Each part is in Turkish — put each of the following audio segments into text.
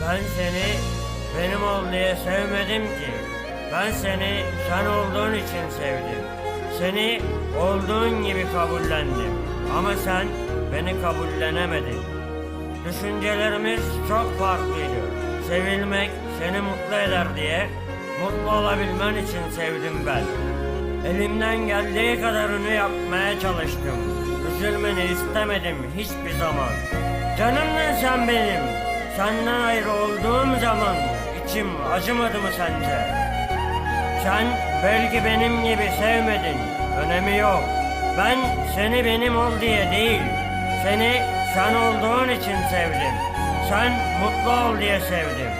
Ben seni benim ol diye sevmedim ki. Ben seni sen olduğun için sevdim. Seni olduğun gibi kabullendim. Ama sen beni kabullenemedin. Düşüncelerimiz çok farklıydı. Sevilmek seni mutlu eder diye mutlu olabilmen için sevdim ben. Elimden geldiği kadarını yapmaya çalıştım. Üzülmeni istemedim hiçbir zaman. Canımdın sen benim. Senden ayrı olduğum zaman içim acımadı mı sence? Sen belki benim gibi sevmedin. Önemi yok. Ben seni benim ol diye değil. Seni sen olduğun için sevdim. Sen mutlu ol diye sevdim.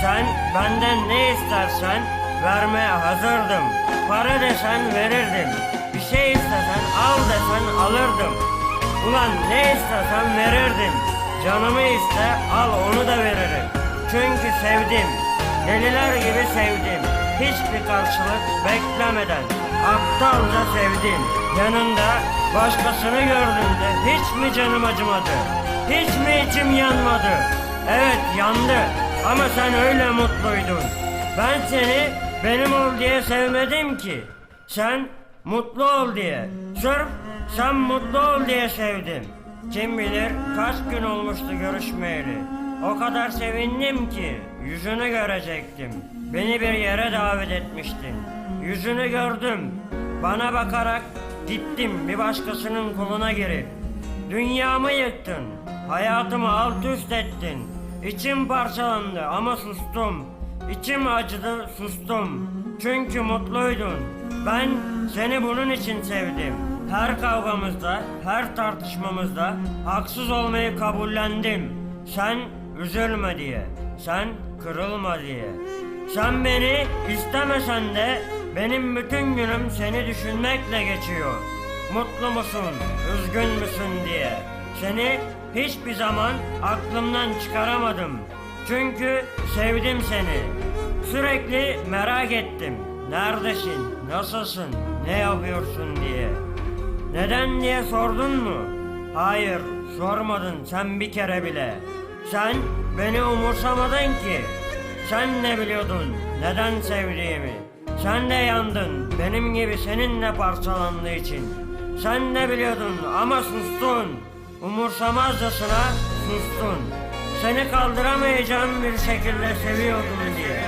Sen benden ne istersen vermeye hazırdım. Para desen verirdim. Bir şey istesen al desen alırdım. Ulan ne istesem verirdim. Canımı iste al onu da veririm. Çünkü sevdim. Deliler gibi sevdim. Hiçbir karşılık beklemeden aptalca sevdim. Yanında başkasını gördüğümde hiç mi canım acımadı? Hiç mi içim yanmadı? Evet yandı ama sen öyle mutluydun. Ben seni benim ol diye sevmedim ki. Sen mutlu ol diye. Sırf sen mutlu ol diye sevdim. Kim bilir kaç gün olmuştu görüşmeyeli. O kadar sevindim ki yüzünü görecektim. Beni bir yere davet etmiştin. Yüzünü gördüm. Bana bakarak gittim bir başkasının koluna girip. Dünyamı yıktın. Hayatımı alt üst ettin. İçim parçalandı ama sustum. İçim acıdı sustum. Çünkü mutluydun. Ben seni bunun için sevdim. Her kavgamızda, her tartışmamızda haksız olmayı kabullendim. Sen üzülme diye. Sen kırılma diye. Sen beni istemesen de benim bütün günüm seni düşünmekle geçiyor. Mutlu musun, üzgün müsün diye. Seni hiçbir zaman aklımdan çıkaramadım. Çünkü sevdim seni. Sürekli merak ettim. Neredesin, nasılsın, ne yapıyorsun diye. Neden diye sordun mu? Hayır, sormadın sen bir kere bile. Sen beni umursamadın ki. Sen ne biliyordun neden sevdiğimi? Sen de yandın benim gibi seninle parçalandığı için. Sen ne biliyordun ama sustun. Umursamazcasına sustun. Seni kaldıramayacağım bir şekilde seviyordum diye.